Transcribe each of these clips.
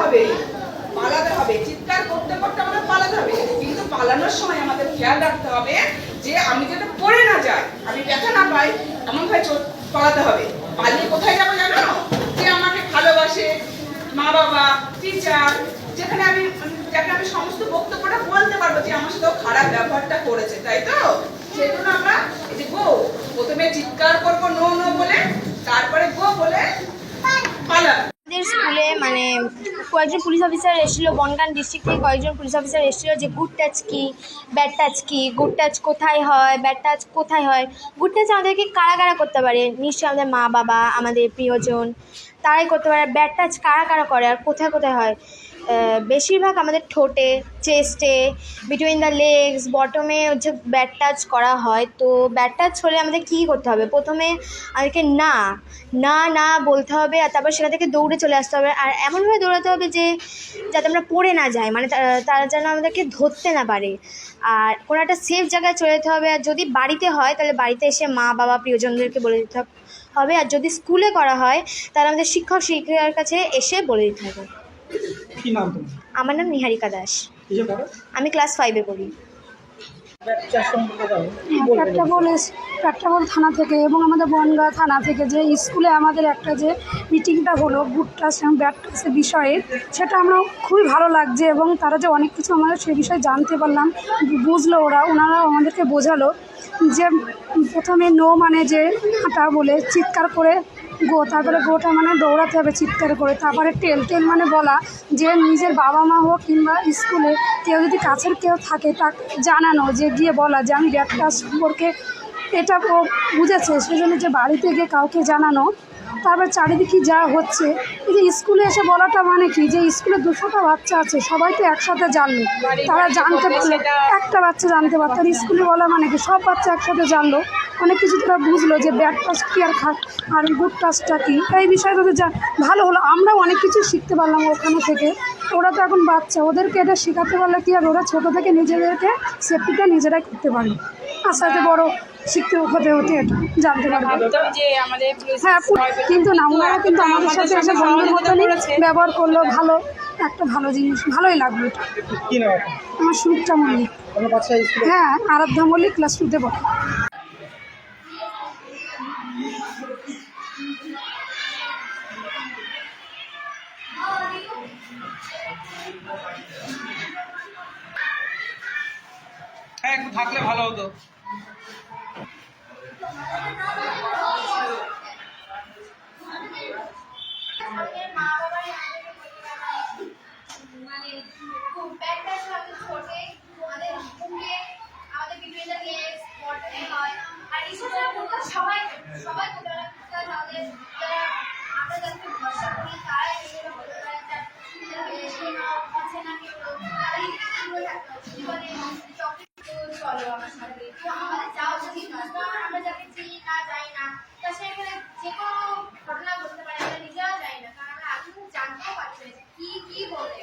হবে, পালাতে হবে, চিৎকার করতে করতে আমাদের পালাতে হবে। কিন্তু পালানোর সময় আমাদের খেয়াল রাখতে হবে যে আমি যাতে পড়ে না যাই, আমি ব্যথা না পাই এমন ভাবে পালাতে হবে। পালিয়ে কোথায় যাব জানো? যে আমাকে ভালোবাসে মা বাবা টিচার যেখানে আমি যাকে আমি সমস্ত বক্তব্যটা বলতে পারব যে আমার সাথে খারাপ ব্যবহারটা করেছে, তাই তো? সেজন্য আমরা এই যে গো, প্রথমে চিৎকার করব, নো নো বলে তারপরে গো বলে পালাবো আমাদের স্কুলে মানে কয়েকজন পুলিশ অফিসার এসেছিল বনগান ডিস্ট্রিক্ট থেকে কয়েকজন পুলিশ অফিসার এসেছিল যে গুড টাচ কী ব্যাড টাচ কী গুড টাচ কোথায় হয় ব্যাড টাচ কোথায় হয়? গুড টাচ আমাদেরকে কারা কারা করতে পারে? নিশ্চয়ই আমাদের মা বাবা আমাদের প্রিয়জন, তারাই করতে পারে। ব্যাড টাচ কারা কারা করে? আর কোথায় কোথায় হয়? বেশিরভাগ আমাদের ঠোঁটে চেস্টে বিটুইন দ্য লেগস বটমে হচ্ছে ব্যাড টাচ করা হয়। তো ব্যাড টাচ হলে আমাদের কী করতে হবে? প্রথমে আমাদেরকে না না না বলতে হবে আর তারপর সেখান থেকে দৌড়ে চলে আসতে হবে। আর এমনভাবে দৌড়াতে হবে যে, যাতে আমরা পড়ে না যাই মানে তারা যেন আমাদেরকে ধরতে না পারে। আর কোনো একটা সেফ জায়গায় চলে যেতে হবে। আর যদি বাড়িতে হয়, তাহলে বাড়িতে এসে মা, বাবা, প্রিয়জনদেরকে বলে দিতে হবে। আর যদি স্কুলে করা হয়, তাহলে আমাদের শিক্ষক শিক্ষিকার কাছে এসে বলে দিতে হবে। কি নাম তোমার? আমার নাম নিহারিকা দাস। আমি ক্লাস ফাইভে পড়ি। বাচ্চার সম্পর্কে দাও কি বলবে পেট্রাপোল এস- পেট্রাপোল থানা থেকে এবং আমাদের বনগাঁ থানা থেকে যে স্কুলে আমাদের একটা যে মিটিংটা হলো গুড টাচ এবং ব্যাড টাচের বিষয়ে সেটা আমরা খুবই ভালো লাগছে এবং তারা যে অনেক কিছু আমরা সে বিষয়ে জানতে পারলাম বুঝলো ওরা ওনারা আমাদেরকে বোঝালো। যে প্রথমে নো মানে যে হাঁটা বলে চিৎকার করে গো, তারপরে গোটা মানে দৌড়াতে হবে চিৎকার করে। তারপরে টেল টেল মানে বলা যে নিজের বাবা মা হোক কিংবা স্কুলে কেউ যদি কাছের কেউ থাকে, তাকে জানানো যে গিয়ে বলা যে আমি ব্যাগটা সম্পর্কে এটা ও বুঝেছে, সেজন্য যে বাড়িতে গিয়ে কাউকে জানানো, তারপর চারিদিকে যা হচ্ছে, এই যে স্কুলে এসে বলাটা মানে কি? যে স্কুলে দুশোটা বাচ্চা আছে, সবাই তো একসাথে জানলো। তারা জানতে পারল, একটা বাচ্চা জানতে পারতো স্কুলে বলা মানে কি? সব বাচ্চা একসাথে জানলো। অনেক কিছু তারা বুঝলো যে ব্যাড টাচ কি আর খা আর গুড টাচটা কী? এই বিষয়টা তো যা, ভালো হলো। আমরাও অনেক কিছু শিখতে পারলাম ওখানে থেকে। ওরা তো এখন বাচ্চা, ওদেরকে এটা শেখাতে পারলে কি আর ওরা ছোটো থেকে নিজেদেরকে সেফটিটা নিজেরাই করতে পারবে আস্তে আস্তে বড় শিখতে হতে হতে এটা জানতে পারবে। হ্যাঁ কিন্তু না ওনারা কিন্তু আমাদের সাথে এসে বন্ধুর মতনই ব্যবহার করল ভালো একটা ভালো জিনিস। ভালোই লাগল এটা? আমার সুরটা মল্লিক। হ্যাঁ আরাধ্যা মল্লিক ক্লাস টুতে পড়ে। হ্যাঁ একটু থাকলে ভালো হতো। সবাই সবাই আমাদের যারা আমরা যাদেরকে ভরসা করি তারাই এগুলো করতে পারে হবে জীবনে চকলেট চলো আমার সাথে তো আমাদের যাওয়া উচিত নয় কারণ আমরা যাকে চিনি না যাই না তা সেখানে যে কোনো ঘটনা ঘটতে পারে আমরা নিজেরাও যাই না কারণ আমরা এখন জানতেও পারছি না যে কি কি ঘটে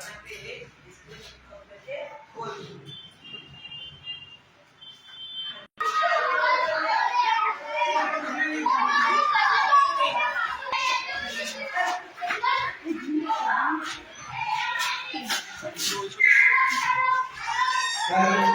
দিদিরা এগুলো হ্যাঁ